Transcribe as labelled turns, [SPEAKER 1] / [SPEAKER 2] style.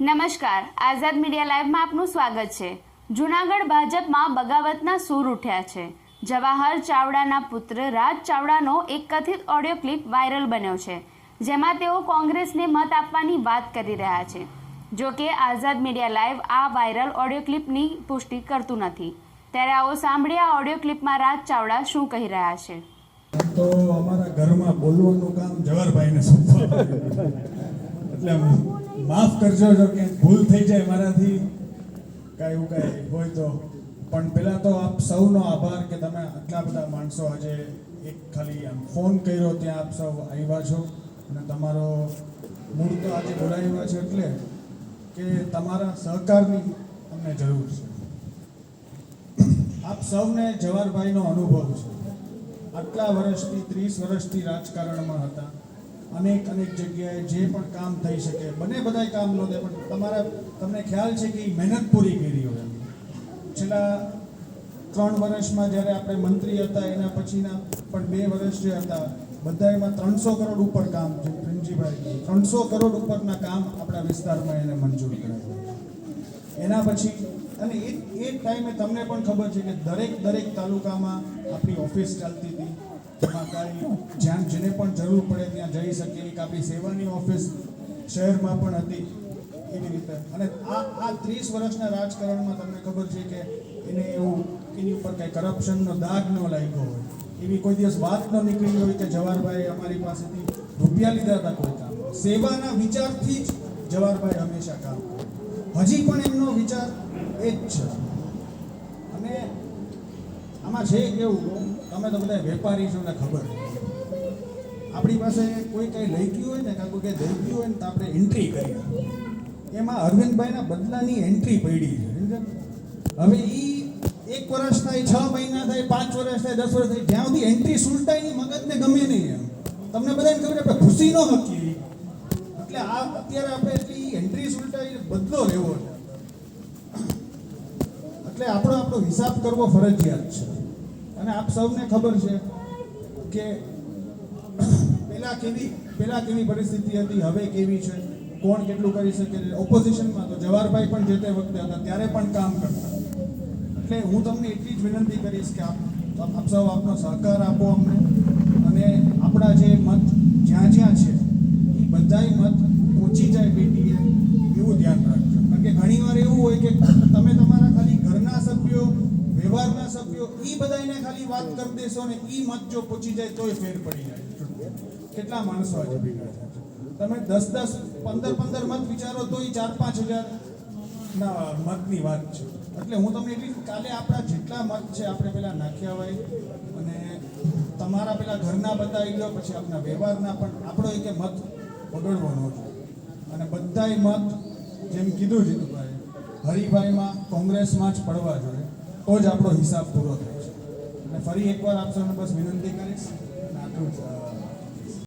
[SPEAKER 1] નમસ્કાર. આઝાદ મીડિયા લાઈવમાં આપનું સ્વાગત છે. જૂનાગઢ ભાજપમાં બગાવતના સૂર ઉઠ્યા છે. જવાહર ચાવડાના પુત્ર રાજ ચાવડાનો એક કથિત ઓડિયો ક્લિપ વાયરલ બન્યો છે, જેમાં તેઓ કોંગ્રેસને મત આપવાની વાત કરી રહ્યા છે. જો કે આઝાદ મીડિયા લાઈવ આ વાયરલ ઓડિયો ક્લિપની પુષ્ટિ કરતું નથી. ત્યારે આવો સાંભળીએ આ ઓડિયો ક્લિપમાં રાજ ચાવડા શું કહી રહ્યા છે.
[SPEAKER 2] તો અમારા ઘરમાં બોલવાનું કામ જવાહરભાઈને એટલે માફ કરજો જો કે ભૂલ થઈ જાય મારાથી, કાંઈ એવું કાંઈ હોય તો. પણ પહેલાં તો આપ સૌનો આભાર કે તમે આટલા બધા માણસો આજે એક ખાલી આમ ફોન કર્યો ત્યાં આપ સૌ આવ્યા છો. અને તમારો મૂળ તો આજે બોલાવ્યો છે એટલે કે તમારા સહકારની અમને જરૂર છે. આપ સૌને જવાહરભાઈનો અનુભવ છે. આટલા વર્ષથી, ત્રીસ વર્ષથી રાજકારણમાં હતા. અનેક અનેક જગ્યાએ જે પણ કામ થઈ શકે, બને બધાય કામ લો પણ તમારા, તમને ખ્યાલ છે કે એ મહેનત પૂરી કરી હોય. છેલ્લા ત્રણ વર્ષમાં જ્યારે આપણે મંત્રી હતા, એના પછીના પણ બે વર્ષ જે હતા બધા એમાં ત્રણસો કરોડ ઉપર કામ છે પ્રેમજીભાઈ ત્રણસો કરોડ ઉપરના કામ આપણા વિસ્તારમાં એને મંજૂર કરાવ્યા એના પછી, અને એ એ ટાઈમે તમને પણ ખબર છે કે દરેક દરેક તાલુકામાં આપણી ઓફિસ ચાલતી હતી જ્યાં જેને પણ જરૂર પડે ત્યાં જઈ શકીએ એક આપણી સેવાની ઓફિસ શહેરમાં પણ હતી એવી રીતે. અને આ આ ત્રીસ વર્ષના રાજકારણમાં તમને ખબર છે કે એને એવું એની ઉપર કંઈ કરપ્શનનો દાગ ન લાગ્યો હોય. એવી કોઈ દિવસ વાત ન નીકળી હોય કે જવાહરભાઈ અમારી પાસેથી રૂપિયા લીધા હતા કોઈ કામ. સેવાના વિચારથી જ જવાહરભાઈ હંમેશા કામ હજી પણ એમનો વિચાર એ જ છે. અને આમાં છે કેવું? તમે તો બધા વેપારી છો ને ખબર આપણી પાસે કોઈ કંઈ લઈ ગયું હોય ને કાં કોઈ કંઈ દઈ ગયું હોય ને તો આપણે એન્ટ્રી કરી એમાં અરવિંદભાઈના બદલાની એન્ટ્રી પડી છે. હવે એ એક વર્ષ થાય, છ મહિના થાય, પાંચ વર્ષ થાય, દસ વર્ષ થાય, જ્યાં સુધી એન્ટ્રી સુલટાય નહીં મગજને ગમે નહીં એમ. તમને બધાને ખબર આપણે ખુશી ન હકીએ. એટલે આ અત્યારે આપણે એટલી એન્ટ્રી સુલટાઈ બદલો લેવો છે. એટલે આપણો આપણો હિસાબ કરવો ફરજિયાત છે. અને આપ સૌને ખબર છે કે પહેલા કેવી પહેલા કેવી પરિસ્થિતિ હતી, હવે કેવી છે? કોણ કેટલું કરી શકે છે? ઓપોઝિશનમાં તો જવાહરભાઈ પણ જે તે વખતે હતા, ત્યારે પણ કામ કરતા. એટલે હું તમને એટલી જ વિનંતી કરીશ કે આપ આપ સૌ આપનો સહકાર આપો અમને. અને આપણા જે મત જ્યાં જ્યાં છે, એ બધાય મત પહોંચી જાય પેટીએ એવું ધ્યાન રાખજો. કારણ કે ઘણીવાર એવું હોય કે તમે તમારા ખાલી ઘરના સભ્યો, વ્યવહારના સભ્યો, એ બધાને ખાલી વાત કરી દેશો ને એ મત જો પહોંચી જાય તોય ફેર પડી જાય. કેટલા માણસો આજે ભેગા છે? તમે દસ દસ, પંદર પંદર મત વિચારો તોય ચાર, પાંચ હજાર ના મતની વાત છે. એટલે હું તમને એટલી કાલે આપણા જેટલા મત છે, આપણે પેલા નાખ્યા હોય અને તમારા પેલા ઘરના બતાવી લો, પછી આપણા વ્યવહારના પણ આપણો એક મત બગડવાનો છે અને બધાય મત જેમ કીધું જીતુભાઈ હરિભાઈમાં કોંગ્રેસમાં જ પડવા જોઈએ, તો જ આપણો હિસાબ પૂરો થાય છે. અને ફરી એકવાર આપ સૌને બસ વિનંતી કરીશ. આટલું જ.